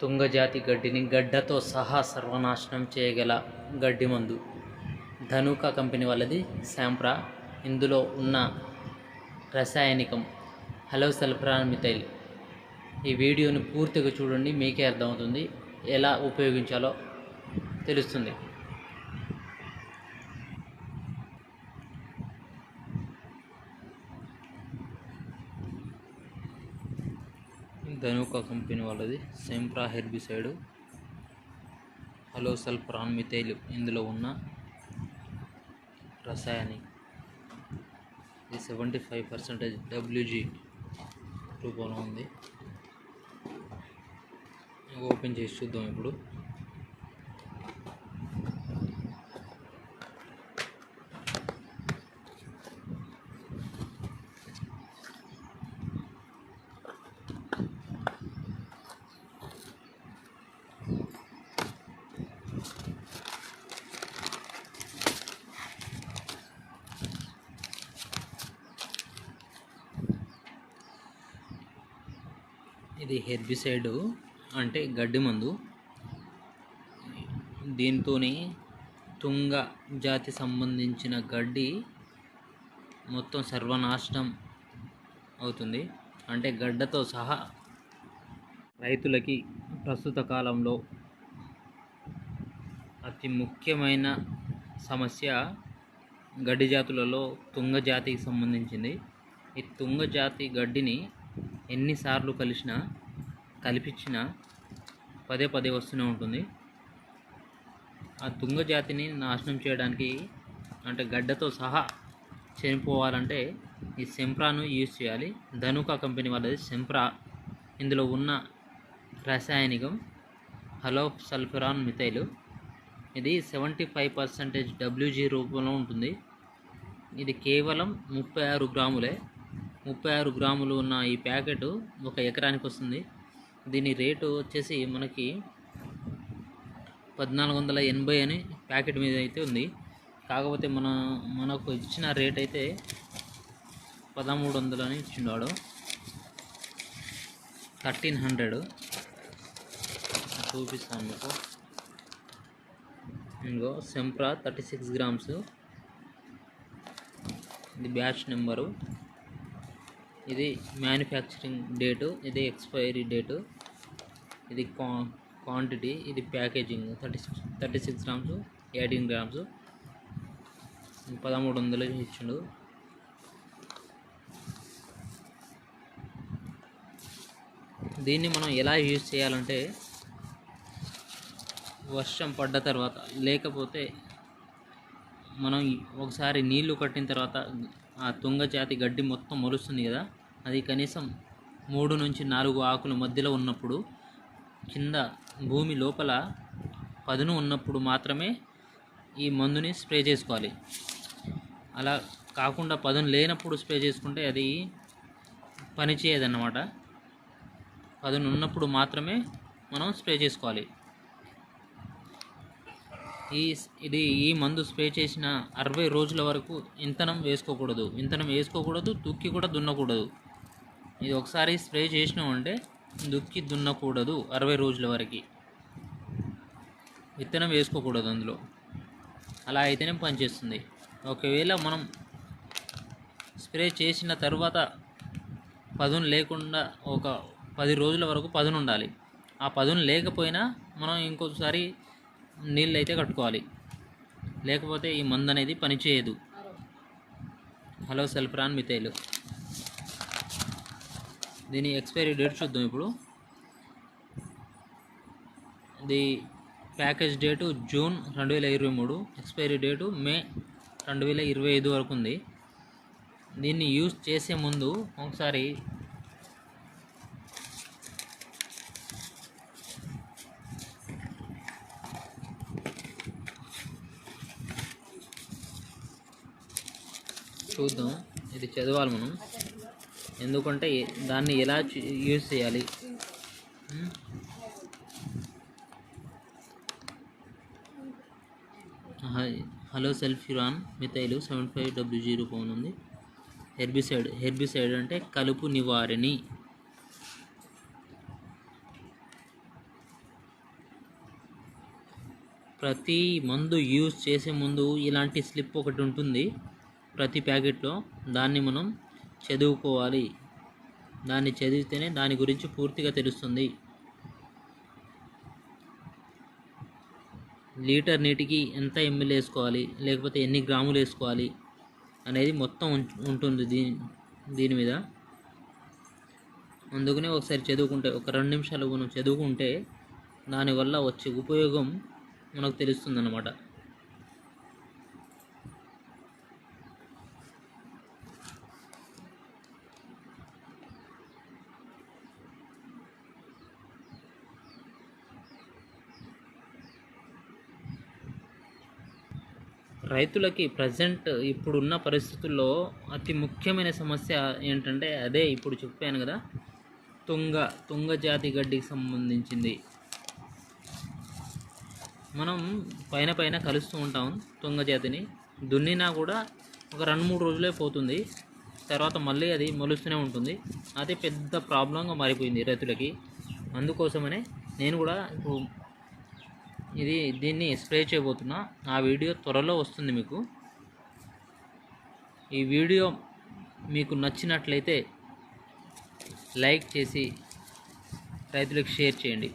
తుంగజాతి గడ్డిని గడ్డతో సహా సర్వనాశనం చేయగల గడ్డి మందు ధనుకా కంపెనీ వాళ్ళది శాంప్రా. ఇందులో ఉన్న రసాయనికం హలో సల్ఫరామిథైల్ ఈ వీడియోని పూర్తిగా చూడండి మీకే అర్థమవుతుంది ఎలా ఉపయోగించాలో తెలుస్తుంది. ధనుక కంపెనీ వాళ్ళది. సెంప్రా హెర్బిసైడ్ హలోసల్ ప్రాన్మితైలు ఇందులో ఉన్న రసాయని ఇది సెవెంటీ ఫైవ్ పర్సెంటేజ్ డబ్ల్యూజీ రూపంలో ఉంది. ఓపెన్ చేసి చూద్దాం ఇప్పుడు. ఇది హెర్బిసైడ్ అంటే గడ్డి మందు. దీంతోని తుంగ జాతి సంబంధించిన గడ్డి మొత్తం సర్వనాశనం అవుతుంది. అంటే గడ్డతో సహా రైతులకి ప్రస్తుత కాలంలో అతి ముఖ్యమైన సమస్య గడ్డి జాతులలో తుంగ జాతికి సంబంధించింది. ఈ తుంగ జాతి గడ్డిని ఎన్నిసార్లు కలిసినా కల్పించినా పదే పదే వస్తూనే ఉంటుంది. ఆ తుంగ జాతిని నాశనం చేయడానికి అంటే గడ్డతో సహా చనిపోవాలంటే ఈ సెంప్రాను యూజ్ చేయాలి. ధనుకా కంపెనీ వాళ్ళది సెంప్రా. ఇందులో ఉన్న రసాయనికం హలో సల్ఫరాన్ మిథైలు. ఇది సెవెంటీ ఫైవ్ పర్సెంటేజ్ డబ్ల్యూజీ రూపంలో ఉంటుంది. ఇది కేవలం ముప్పై ఆరు గ్రాములే. ముప్పై ఆరు గ్రాములు ఉన్న ఈ ప్యాకెట్ ఒక ఎకరానికి వస్తుంది. దీని రేటు వచ్చేసి మనకి పద్నాలుగు వందల ఎనభై అని ప్యాకెట్ మీద అయితే ఉంది. కాకపోతే మన మనకు ఇచ్చిన రేట్ అయితే పదమూడు వందలు అని ఇచ్చిండాడు. Thirteen hundred. చూపిస్తాను మీకు. ఇంకో సెంప్రా థర్టీ సిక్స్ గ్రామ్స్. ఇది బ్యాచ్ నెంబరు. ఇది మ్యానుఫ్యాక్చరింగ్ డేటు ఇది ఎక్స్పైరీ డేటు ఇది క్వా క్వాంటిటీ ఇది packaging thirty six thirty six grams eighteen grams పదమూడు వందలు ఇచ్చిండు. దీన్ని మనం ఎలా యూజ్ చేయాలంటే వర్షం పడ్డ తర్వాత లేకపోతే మనం ఒకసారి నీళ్ళు కట్టిన తర్వాత ఆ తుంగ జాతి గడ్డి మొత్తం మొలుస్తుంది కదా అది కనీసం మూడు నుంచి నాలుగు ఆకుల మధ్యలో ఉన్నప్పుడు కింద భూమి లోపల పదును ఉన్నప్పుడు మాత్రమే ఈ మందుని స్ప్రే చేసుకోవాలి. అలా కాకుండా పదును లేనప్పుడు స్ప్రే చేసుకుంటే అది పనిచేయదన్నమాట. పదును ఉన్నప్పుడు మాత్రమే మనం స్ప్రే చేసుకోవాలి. ఈ ఇది ఈ మందు స్ప్రే చేసిన అరవై రోజుల వరకు ఇంతనం వేసుకోకూడదు. ఇంతనం వేసుకోకూడదు దుక్కి కూడా దున్నకూడదు. ఇది ఒకసారి స్ప్రే చేసినామంటే దుక్కి దున్నకూడదు అరవై రోజుల వరకు. విత్తనం వేసుకోకూడదు అందులో. అలా అయితేనే పనిచేస్తుంది. ఒకవేళ మనం స్ప్రే చేసిన తర్వాత పదును లేకుండా ఒక పది రోజుల వరకు పదును ఉండాలి. ఆ పదును లేకపోయినా మనం ఇంకోసారి నీళ్ళు అయితే కట్టుకోవాలి. లేకపోతే ఈ మందు అనేది పనిచేయదు హలో సల్ఫరాన్ మితైలు దీని ఎక్స్పైరీ డేట్ చూద్దాం ఇప్పుడు. ఇది ప్యాకేజ్ డేటు జూన్ రెండు వేల ఇరవై మూడు. ఎక్స్పైరీ డేటు మే రెండు వేల ఇరవై ఐదు వరకు ఉంది. దీన్ని యూజ్ చేసే ముందు ఒకసారి చూద్దాం. ఇది చదవాలి మనం. ఎందుకంటే దాన్ని ఎలా యూజ్ చేయాలి? Halosulfuron methyl seven five W zero pawn ఉంది. హెర్బిసైడ్ హెర్బిసైడ్ అంటే కలుపు నివారిణి. ప్రతి మందు యూజ్ చేసే ముందు ఇలాంటి స్లిప్ ఒకటి ఉంటుంది. ప్రతి ప్యాకెట్లో దాన్ని మనం చదువుకోవాలి. దాన్ని చదివితేనే దాని గురించి పూర్తిగా తెలుస్తుంది. లీటర్ నీటికి ఎంత ఎంఎల్ వేసుకోవాలి? లేకపోతే ఎన్ని గ్రాములు వేసుకోవాలి? అనేది మొత్తం ఉంటుంది దీని దీని మీద. అందుకనే ఒకసారి చదువుకుంటే ఒక రెండు నిమిషాలు మనం చదువుకుంటే దానివల్ల వచ్చే ఉపయోగం మనకు తెలుస్తుంది రైతులకి ప్రజెంట్ ఇప్పుడున్న పరిస్థితుల్లో అతి ముఖ్యమైన సమస్య ఏంటంటే అదే ఇప్పుడు చెప్పాను కదా తుంగ తుంగ జాతి గడ్డికి సంబంధించింది. మనం పైన పైన కలుస్తూ ఉంటాం తుంగ జాతిని. దున్నినా కూడా ఒక రెండు మూడు రోజులే పోతుంది. తర్వాత మళ్ళీ అది మొలుస్తూనే ఉంటుంది. అదే పెద్ద ప్రాబ్లంగా మారిపోయింది రైతులకి. అందుకోసమనే నేను కూడా ఇప్పుడు ఇది దీన్ని స్ప్రే చేయబోతున్నా. ఆ వీడియో త్వరలో వస్తుంది మీకు. ఈ వీడియో మీకు నచ్చినట్లయితే లైక్ చేసి రైతులకు షేర్ చేయండి.